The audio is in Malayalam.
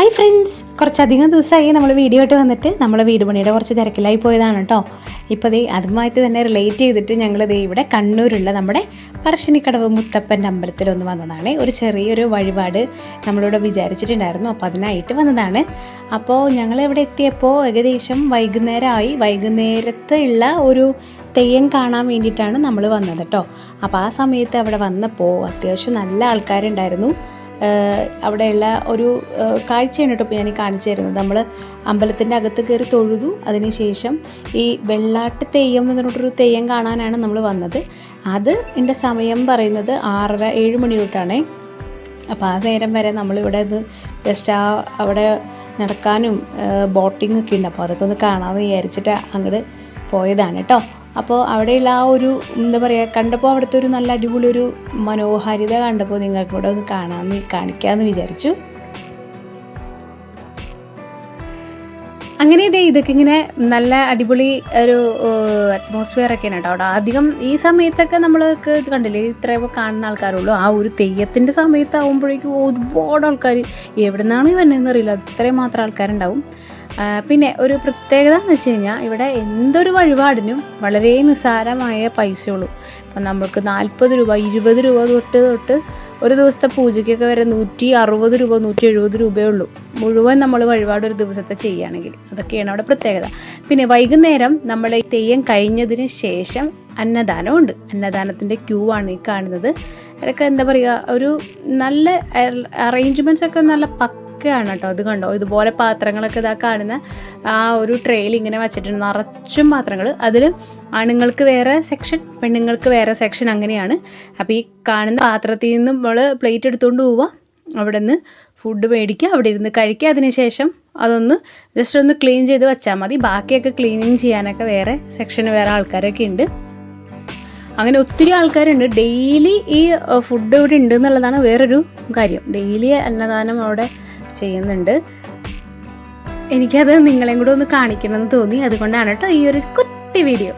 ഹായ് ഫ്രണ്ട്സ് കുറച്ചധികം ദിവസമായി നമ്മൾ വീഡിയോ ആയിട്ട് വന്നിട്ട് നമ്മൾ വീട് പണിയുടെ കുറച്ച് തിരക്കിലായി പോയതാണ് കേട്ടോ ഇപ്പോൾ ദേ അതുമായിട്ട് തന്നെ റിലേറ്റ് ചെയ്തിട്ട് ഞങ്ങൾ ദേ ഇവിടെ കണ്ണൂരുള്ള നമ്മുടെ പറശ്ശിനിക്കടവ് മുത്തപ്പന്റെ അമ്പലത്തിൽ ഒന്ന് വന്നതാണ്. ഒരു ചെറിയൊരു വഴിപാട് നമ്മളിവിടെ വിചാരിച്ചിട്ടുണ്ടായിരുന്നു. അപ്പോൾ അതിനായിട്ട് വന്നതാണ്. അപ്പോൾ ഞങ്ങൾ ഇവിടെ എത്തിയപ്പോൾ ഏകദേശം വൈകുന്നേരമായി. വൈകുന്നേരത്തുള്ള ഒരു തെയ്യം കാണാൻ വേണ്ടിയിട്ടാണ് നമ്മൾ വന്നത് കേട്ടോ അപ്പോൾ ആ സമയത്ത് അവിടെ വന്നപ്പോൾ അത്യാവശ്യം നല്ല ആൾക്കാരുണ്ടായിരുന്നു. അവിടെയുള്ള ഒരു കാഴ്ചയാണ് കേട്ടോ ഞാൻ കാണിച്ചു തരുന്നത് നമ്മൾ അമ്പലത്തിന്റെ അകത്ത് കയറി തൊഴുതു. അതിനുശേഷം ഈ വെള്ളാട്ട് തെയ്യം എന്ന് പറഞ്ഞിട്ടൊരു തെയ്യം കാണാനാണ് നമ്മൾ വന്നത്. അത് എന്റെ സമയം പറയുന്നത് ആറര ഏഴ് മണി തൊട്ടാണേ. അപ്പോൾ ആ നേരം വരെ നമ്മളിവിടെ ഇത് ജസ്റ്റ് ആ അവിടെ നടക്കാനും ബോട്ടിംഗ് ഒക്കെ ഉണ്ട്. അപ്പോൾ അതൊക്കെ ഒന്ന് കാണാമെന്ന് വിചാരിച്ചിട്ട് അങ്ങോട്ട് പോയതാണ് കേട്ടോ. അപ്പോൾ അവിടെയുള്ള ആ ഒരു എന്താ പറയുക കണ്ടപ്പോൾ അവിടുത്തെ ഒരു നല്ല അടിപൊളി ഒരു മനോഹാരിത കണ്ടപ്പോൾ നിങ്ങൾക്കൂടെ ഒന്ന് കാണാമെന്ന് കാണിക്കാമെന്ന് വിചാരിച്ചു. അങ്ങനെ ഇതേ ഇതൊക്കെ ഇങ്ങനെ നല്ല അടിപൊളി ഒരു അറ്റ്മോസ്ഫിയർ ഒക്കെയാണ് കേട്ടോ അവിടെ. അധികം ഈ സമയത്തൊക്കെ നമ്മൾക്ക് ഇത് കണ്ടില്ലേ ഇത്രയൊക്കെ കാണുന്ന ആൾക്കാരുള്ളൂ. ആ ഒരു തെയ്യത്തിന്റെ സമയത്താവുമ്പോഴേക്കും ഒരുപാട് ആൾക്കാർ എവിടെ നിന്നാണ് വരുന്നതെന്ന് അറിയില്ല. അത്രയും മാത്രം ആൾക്കാരുണ്ടാവും. പിന്നെ ഒരു പ്രത്യേകത എന്ന് വെച്ച് കഴിഞ്ഞാൽ ഇവിടെ എന്തൊരു വഴിപാടിനും വളരെ നിസ്സാരമായ പൈസയുള്ളൂ. ഇപ്പം നമുക്ക് നാൽപ്പത് രൂപ ഇരുപത് രൂപ തൊട്ട് തൊട്ട് ഒരു ദിവസത്തെ പൂജയ്ക്കൊക്കെ വരെ നൂറ്റി അറുപത് രൂപ നൂറ്റി എഴുപത് രൂപയേ ഉള്ളൂ. മുഴുവൻ നമ്മൾ വഴിപാട് ഒരു ദിവസത്തെ ചെയ്യുകയാണെങ്കിൽ അതൊക്കെയാണ് അവിടെ പ്രത്യേകത. പിന്നെ വൈകുന്നേരം നമ്മൾ തെയ്യം കഴിഞ്ഞതിന് ശേഷം അന്നദാനമുണ്ട്. അന്നദാനത്തിന്റെ ക്യൂ ആണ് ഈ കാണുന്നത്. അതൊക്കെ എന്താ പറയുക ഒരു നല്ല അറേഞ്ച്മെന്റ്സ് ഒക്കെ നല്ല പക്കയാണ് കേട്ടോ. അത് കണ്ടോ? ഇതുപോലെ പാത്രങ്ങളൊക്കെ ഇതാ കാണുന്ന ആ ഒരു ട്രെയിൽ ഇങ്ങനെ വെച്ചിട്ടുണ്ട്. നിറച്ചും പാത്രങ്ങൾ. അതിൽ ആണുങ്ങൾക്ക് വേറെ സെക്ഷൻ പെണ്ണുങ്ങൾക്ക് വേറെ സെക്ഷൻ അങ്ങനെയാണ്. അപ്പോൾ ഈ കാണുന്ന പാത്രത്തിൽ നിന്ന് നമ്മൾ പ്ലേറ്റ് എടുത്തുകൊണ്ട് പോവുക അവിടെ നിന്ന് ഫുഡ് മേടിക്കുക അവിടെ ഇരുന്ന് കഴിക്കുക. അതിനുശേഷം അതൊന്ന് ജസ്റ്റ് ഒന്ന് ക്ലീൻ ചെയ്ത് വെച്ചാൽ മതി. ബാക്കിയൊക്കെ ക്ലീനിങ് ചെയ്യാനൊക്കെ വേറെ സെക്ഷന് വേറെ ആൾക്കാരൊക്കെ ഉണ്ട്. അങ്ങനെ ഒത്തിരി ആൾക്കാരുണ്ട്. ഡെയിലി ഈ ഫുഡ് ഇവിടെ ഉണ്ട് എന്നുള്ളതാണ് വേറൊരു കാര്യം. ഡെയിലി അന്നദാനം അവിടെ ചെയ്യുന്നുണ്ട്. എനിക്കത് നിങ്ങളെയും കൂടെ ഒന്ന് കാണിക്കണമെന്ന് തോന്നി. അതുകൊണ്ടാണ് കേട്ടോ ഈ ഒരു കുട്ടി വീഡിയോ